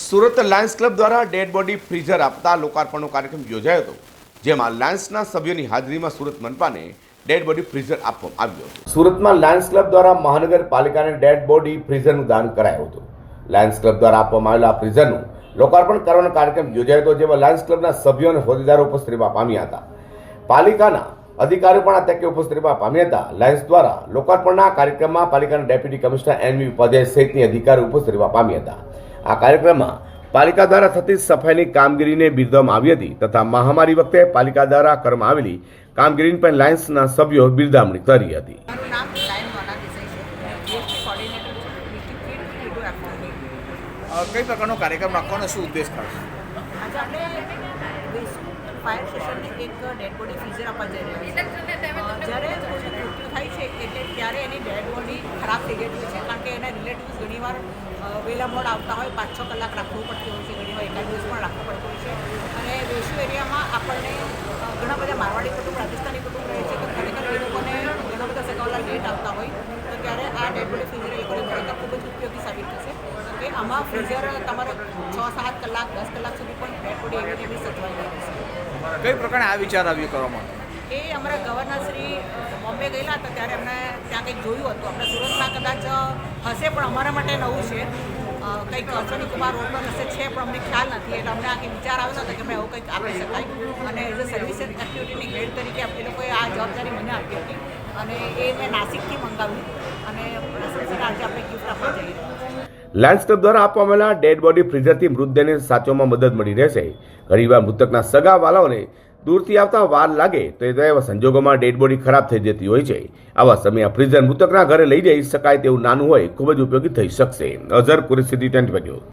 Surat Lions club દ્વારા dead body freezer આપતા લોકાર્પણનો કાર્યક્રમ યોજાયો હતો, જેમાં લાયન્સના સભ્યોની હાજરીમાં સુરત મનપાને ડેડ બોડી ફ્રીઝર આપવામાં આવ્યું હતું. સુરતમાં લાયન્સ ક્લબ દ્વારા મહાનગરપાલિકાને ડેડ બોડી ફ્રીઝરનું દાન કરાયું હતું. લાયન્સ ક્લબ દ્વારા આપવામાં આવેલા ફ્રીઝરનું લોકાર્પણ કરવાનો કાર્યક્રમ યોજાયો હતો, જેમાં લાયન્સ ક્લબના સભ્યો અને હોદ્દેદારો ઉપસ્થિત પામ્યા હતા. પાલિકાના અધિકારીઓ પણ આ તકે ઉપસ્થિત રહેવા પામ્યા હતા. લાયન્સ દ્વારા લોકાર્પણના કાર્યક્રમમાં પાલિકાના ડેપ્યુટી કમિશનર એનવી ઉપાધ્યાય સહિતની અધિકારીઓ ઉપસ્થિત રહેવા પામ્યા હતા. આ કાર્યક્રમમાં પાલિકા દ્વારા થતી સફાઈની કામગીરીને બિરદવામાં આવી હતી તથા મહામારી વખતે પાલિકા દ્વારા કરવામાં આવેલી કામગીરીની પણ લાયન્સના સભ્યો બિરદામણી કરી હતી. કઈ પ્રકારનો કાર્યક્રમ રાખવાનો શું ઉદ્દેશ ખાસ આજે આપણે વેસુ ફાયર સ્ટેશનને એક ડેડ બોડી ફ્રીઝર આપવા જઈ રહ્યા છે જ્યારે મૃત્યુ થાય છે એટલે ત્યારે એની ડેડ બોડી ખરાબ થઈ ગઈ છે કારણ કે એના રિલેટિવ્સ ઘણીવાર વહેલા મોડ આવતા હોય પાંચ છ કલાક રાખવું પડતું હોય છે ઘણીવાર એકાદ દિવસ પણ રાખવું પડતું હોય છે. અને વેસુ એરિયામાં આપણને ઘણા બધા મારવાડી કુટુંબ રાજસ્થાની કુટુંબ રહે છે તો ખરેખર એ લોકોને ઘણા બધા સગાવાલા લેટ આવતા હોય તો ત્યારે આ બોડી ફ્રીઝર એ લોકોને ખરેખર ખૂબ જ ઉપયોગી સાબિત થશે. કે આમાં ફ્રીઝર તમારે છ સાત કલાક દસ કલાક સુધી પણ બોડી એવી એવી સચવાઈ રહેશે કઈ પ્રકારે આ વિચાર આવ્યો કરવામાં? એ અમારા ગવર્નર શ્રી બોમ્બે ગયેલા હતા ત્યારે એમણે ત્યાં કંઈક જોયું હતું. આપણે સુરતમાં કદાચ હશે પણ અમારા માટે નવું છે. કંઈક અશ્વની કુમાર રોડ પર હશે છે પણ અમને ખ્યાલ નથી. એટલે અમને આખી વિચાર આવ્યો હતો કે મેં આવું કંઈક આપી શકાય. અને એઝ અ સર્વિસ એક્ટિવિટીની હેડ તરીકે એ લોકોએ આ જવાબદારી મને આપી હતી. અને એ મેં નાસિકથી મંગાવ્યું. અને પ્રશંસા આજે આપણે ગિફ્ટ આપવા જઈ રહ્યા દ્વારા આપવામાં ડેડ બોડી ફ્રીઝરથી મૃતદેહને સાચવવામાં મદદ મળી રહેશે. ઘણીવાર મૃતકના સગા વાલાઓને દૂરથી આવતા વાર લાગે તો એવા સંજોગોમાં ડેડ બોડી ખરાબ થઈ જતી હોય છે. આવા સમયે આ મૃતકના ઘરે લઈ જઈ શકાય તેવું નાનું હોય, ખૂબ જ ઉપયોગી થઈ શકશે. અઝર કુરેશિદી ટ્વેન્ટી